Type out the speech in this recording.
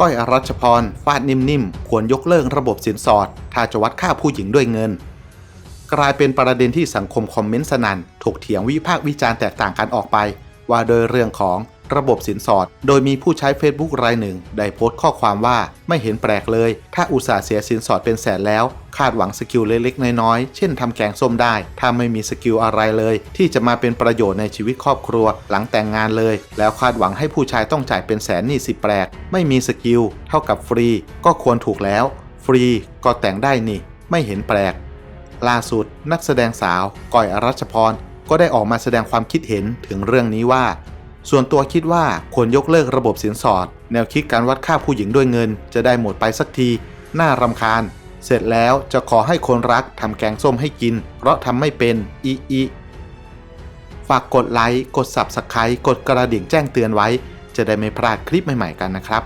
ก้อยอรัชพร ฟาดนิ่มๆ ควรยกเลิกระบบสินสอด ถ้าจะวัดค่าผู้หญิงด้วยเงิน กลายเป็นประเด็นที่สังคมคอมเมนต์สนั่นถกเถียงวิพากษ์วิจารณ์แตกต่างกันออกไป ว่าโดยเรื่องของ ระบบสินสอด โดยมีผู้ใช้ Facebook รายหนึ่ง ได้โพสต์ข้อความว่าไม่เห็นแปลกเลย ถ้าอุตส่าห์เสียสินสอดเป็นแสนแล้ว คาดหวังสกิลเล็กๆ น้อยๆ เช่นทำแกงส้มได้ ถ้าไม่มีสกิลอะไรเลย ที่จะมาเป็นประโยชน์ในชีวิตครอบครัว หลังแต่งงานเลย แล้วคาดหวังให้ผู้ชายต้องจ่ายเป็นแสนนี่สิแปลก ไม่มีสกิลเท่ากับฟรี ก็ควรถูกแล้ว ฟรีก็แต่งได้นี่ ไม่เห็นแปลก ล่าสุด นักแสดงสาวก้อยอรัชพรก็ได้ออกมาแสดงความคิดเห็นถึงเรื่องนี้ว่า ส่วนตัวคิดว่าควรยกเลิกระบบสินสอด แนวคิดการวัดค่าผู้หญิงด้วยเงิน จะได้หมดไปสักที น่ารำคาญ เสร็จแล้วจะขอให้คนรักทำแกงส้มให้กิน เพราะทำไม่เป็นอีอีฝากกดไลค์ กด Subscribe กดกระดิ่งแจ้งเตือนไว้ จะได้ไม่พลาดคลิปใหม่ๆกันนะครับ